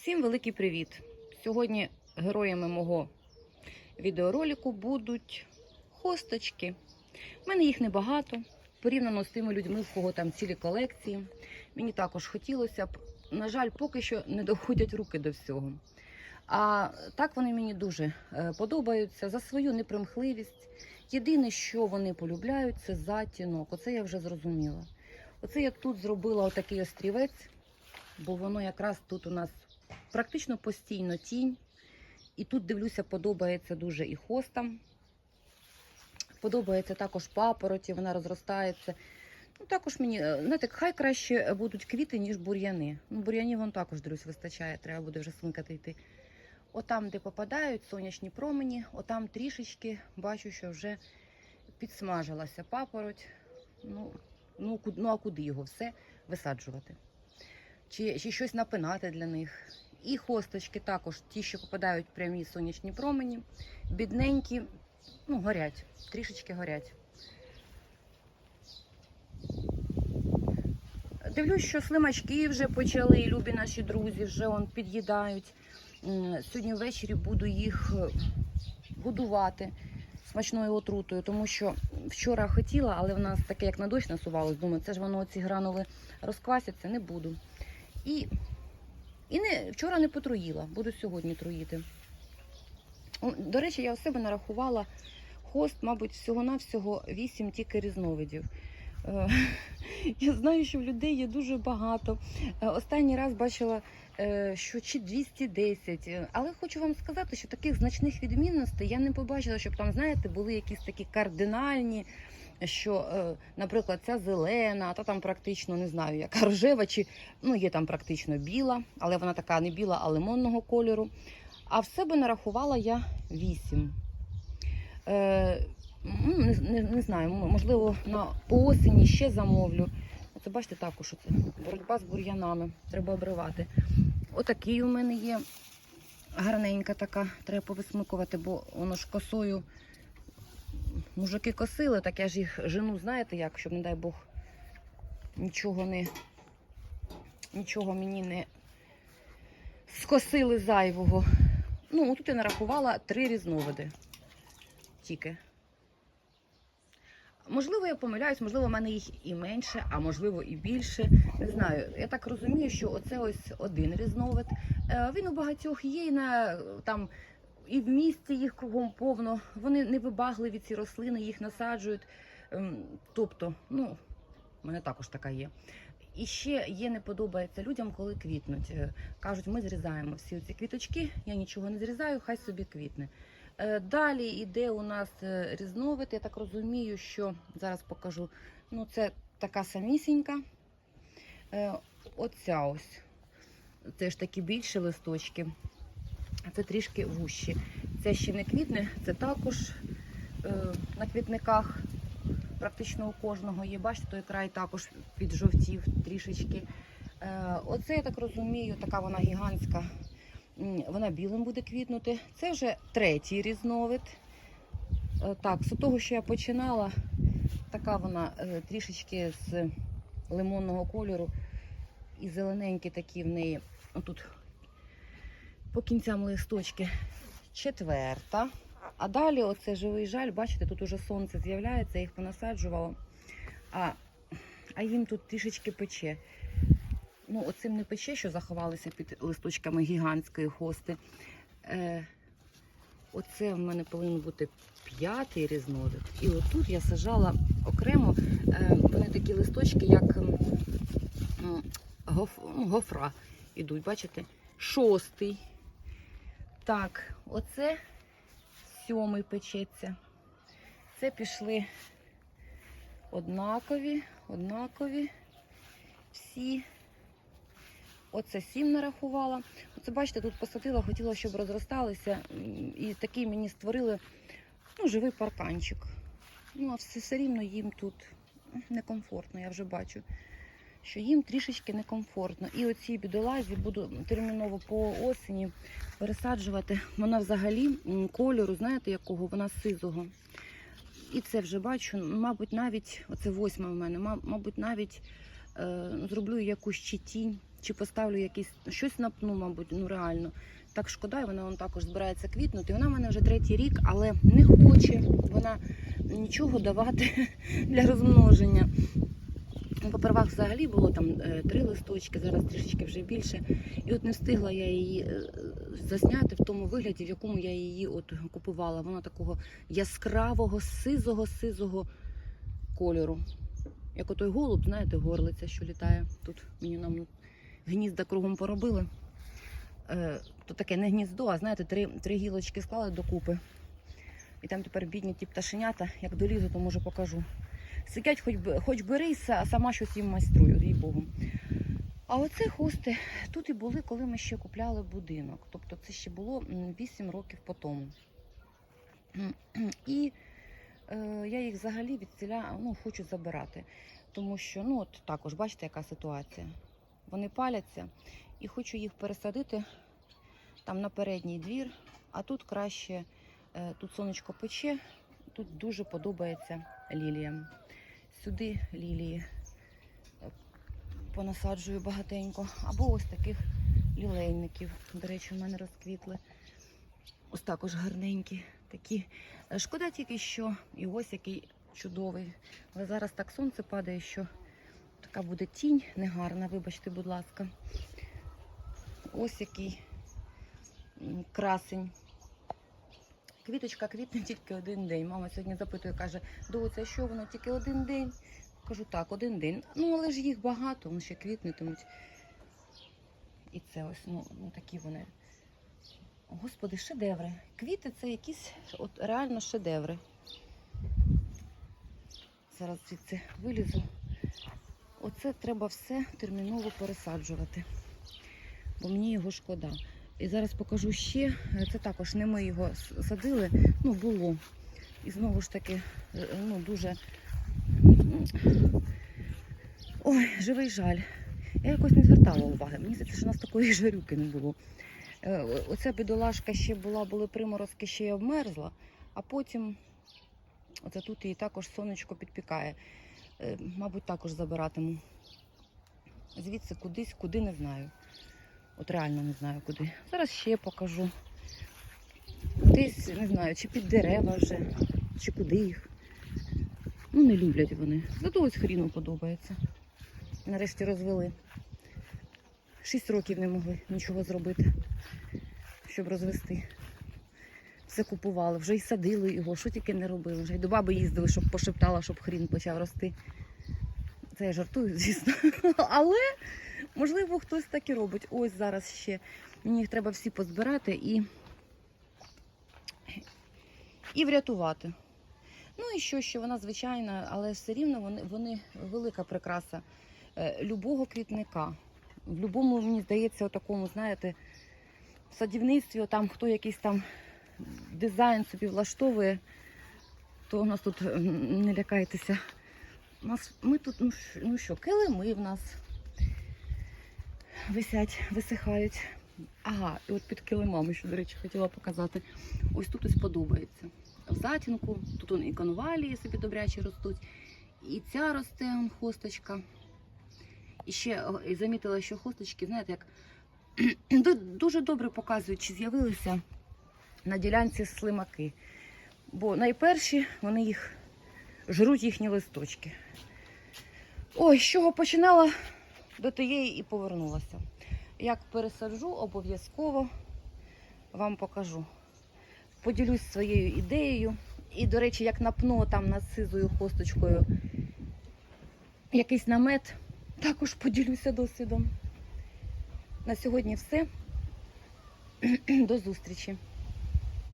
Всім великий привіт! Сьогодні героями мого відеоролику будуть хосточки. У мене їх небагато, порівняно з тими людьми, в кого там цілі колекції. Мені також хотілося б. На жаль, поки що не доходять руки до всього. А так вони мені дуже е, подобаються за свою непримхливість. Єдине, що вони полюбляють, це затінок. Оце я вже зрозуміла. Оце я тут зробила отакий острівець, бо воно якраз тут у нас практично постійно тінь. І тут, дивлюся, подобається дуже і хостам. Подобається також папороті, вона розростається. Ну, також мені, е, знаєте, хай краще будуть квіти, ніж бур'яни. Ну, бур'янів вон також, дивлюсь, вистачає, треба буде вже смикати йти. Отам, де попадають сонячні промені, отам трішечки бачу, що вже підсмажилася папороть. Ну, ну, ну а куди його все висаджувати? Чи, чи щось напинати для них? І хосточки також, ті, що попадають в прямі сонячні промені, бідненькі, ну, горять, трішечки горять. Дивлюсь, що слимачки вже почали, любі наші друзі, вже он під'їдають. Сьогодні ввечері буду їх е, годувати смачною отрутою, тому що вчора хотіла, але в нас таке, як на дощ насувалось, думаю, це ж воно ці гранули розквасяться, не буду. І, і не, вчора не потруїла, буду сьогодні труїти. До речі, я у себе нарахувала хост, мабуть, всього-навсього 8 тільки різновидів. Е, Я знаю, що в людей є дуже багато. Е, Останній раз бачила, е, що чи 210. Е, Але хочу вам сказати, що таких значних відмінностей я не побачила, щоб там, знаєте, були якісь такі кардинальні. Що, е, наприклад, ця зелена, та там практично не знаю, яка рожева, чи ну є там практично біла, але вона така не біла, а лимонного кольору. А в себе нарахувала я 8. Е, ну, не, не, не знаю, можливо, на осені ще замовлю. Оце бачите також оце, боротьба з бур'янами. Треба обривати. Отакий у мене є гарненька така, треба повисмикувати, бо воно ж косою. Мужики косили, так я ж їх жену, знаєте як, щоб, не дай Бог, нічого не нічого мені не скосили зайвого. Ну, тут я нарахувала три різновиди. Тільки. Можливо, я помиляюсь, можливо, в мене їх і менше, а можливо і більше. Не знаю. Я так розумію, що оце ось один різновид. Е, Він у багатьох є і на там. І в місті їх кругом повно. Вони невибагливі ці рослини, їх насаджують. Ем, Тобто, ну, в мене також така є. І ще є не подобається людям, коли квітнуть. Е, Кажуть, ми зрізаємо всі ці квіточки, я нічого не зрізаю, хай собі квітне. Е, Далі йде у нас е, різновид. Я так розумію, що зараз покажу. Ну, це така самісінька. Оця ось. Теж такі більші листочки. Це трішки вущі. Це ще не квітне, це також е, на квітниках. Практично у кожного є. Бачите, той край також піджовтів трішечки. Е, оце, я так розумію, така вона гігантська. Вона білим буде квітнути. Це вже третій різновид. Е, Так, з того, що я починала, така вона е, трішечки з лимонного кольору і зелененькі такі в неї. Отут по кінцям листочки. Четверта. А далі оце живий жаль, бачите, тут уже сонце з'являється, їх понасаджувала. А, а їм тут трішечки пече. Ну, оцим не пече, що заховалися під листочками гігантської хости. Е, оце в мене повинен бути п'ятий різновид. І отут я сажала окремо. Е, вони такі листочки, як гоф, ну, гофра ідуть, бачите? Шостий. Так, оце сьомий печеться. Це пішли однакові, однакові всі. Оце сім нарахувала. Оце, бачите, тут посадила, хотіла, щоб розросталися. І такий мені створили ну, живий парканчик. Ну, а все, все рівно їм тут некомфортно, я вже бачу, що їм трішечки некомфортно. І оці бідолазі буду терміново по осені пересаджувати. Вона взагалі кольору, знаєте, якого? Вона сизого. І це вже бачу, мабуть, навіть, оце восьме в мене, мабуть, навіть е, зроблю якусь ще тінь чи поставлю якийсь щось напну, мабуть, ну реально. Так шкода, і вона вон також збирається квітнути. Вона в мене вже третій рік, але не хоче вона нічого давати для розмноження. Ну, Попервах взагалі було там е, три листочки, зараз трішечки вже більше. І от не встигла я її е, засняти в тому вигляді, в якому я її от купувала. Вона такого яскравого, сизого, сизого кольору. Як отой голуб, знаєте, горлиця, що літає. Тут мені нам гнізда кругом поробили. Е, то таке не гніздо, а знаєте, три, три гілочки склали докупи. І там тепер бідні ті пташенята, як долізу, то може покажу. Сидять, хоч, хоч берися, а сама щось їм майструю, їй Богу. А оце хости тут і були, коли ми ще купляли будинок. Тобто це ще було 8 років по тому. І е, я їх взагалі від ціля ну, хочу забирати. Тому що, ну от також, бачите, яка ситуація. Вони паляться і хочу їх пересадити там на передній двір, а тут краще, е, тут сонечко пече, тут дуже подобається ліліям. Сюди лілії понасаджую багатенько. Або ось таких лілейників. До речі, в мене розквітли. Ось також гарненькі такі. Е, Шкода тільки, що і ось який чудовий. Але зараз так сонце падає, що така буде тінь негарна, вибачте, будь ласка. Ось який красень. Квіточка квітне тільки один день. Мама сьогодні запитує, каже, доця, що воно тільки один день? Кажу, так, один день. Ну, але ж їх багато, вони ще квітнетимуть. І це ось, ну, ну такі вони. Господи, шедеври. Квіти це якісь от реально шедеври. Зараз звідси вилізу. Оце треба все терміново пересаджувати, бо мені його шкода. І зараз покажу ще. Це також не ми його садили, ну було. І знову ж таки, е, ну дуже. Ой, живий жаль. Я якось не звертала уваги. Мені здається, що у нас такої жарюки не було. Е, Оця бідолашка ще була, були приморозки, ще й обмерзла, а потім оце тут її також сонечко підпікає. Е, Мабуть, також забиратиму. Звідси кудись, куди не знаю. От реально не знаю куди. Зараз ще покажу. Десь, не знаю, чи під дерева вже, чи куди їх. Ну, не люблять вони. Зато ось хріну подобається. Нарешті розвели. Шість років не могли нічого зробити, щоб розвести. Все купували, вже й садили його, що тільки не робили. Вже й до баби їздили, щоб пошептала, щоб хрін почав рости. Це я жартую, звісно. Але, можливо, хтось так і робить. Ось зараз ще. Мені їх треба всі позбирати і, і врятувати. Ну і що, що вона звичайна, але все рівно вони, вони велика прикраса е, любого квітника. В будь-якому, мені здається, такому, знаєте, в садівництві, там хто якийсь там дизайн собі влаштовує, то у нас тут не лякайтеся. У нас, ми тут, ну, ну що, килими в нас висять, висихають. Ага, і от під килимами, що, до речі, хотіла показати. Ось тут ось подобається. В затінку, тут і конвалії собі добрячі ростуть, і ця росте он, хосточка. І ще замітила, що хосточки, знаєте, як дуже добре показують, чи з'явилися на ділянці слимаки. Бо найперші вони їх жруть їхні листочки. Ой, з чого починала, до тієї і повернулася. Як пересаджу, обов'язково вам покажу. Поділюсь своєю ідеєю. І, до речі, як напну там над сизою хосточкою якийсь намет, також поділюся досвідом. На сьогодні все. До зустрічі!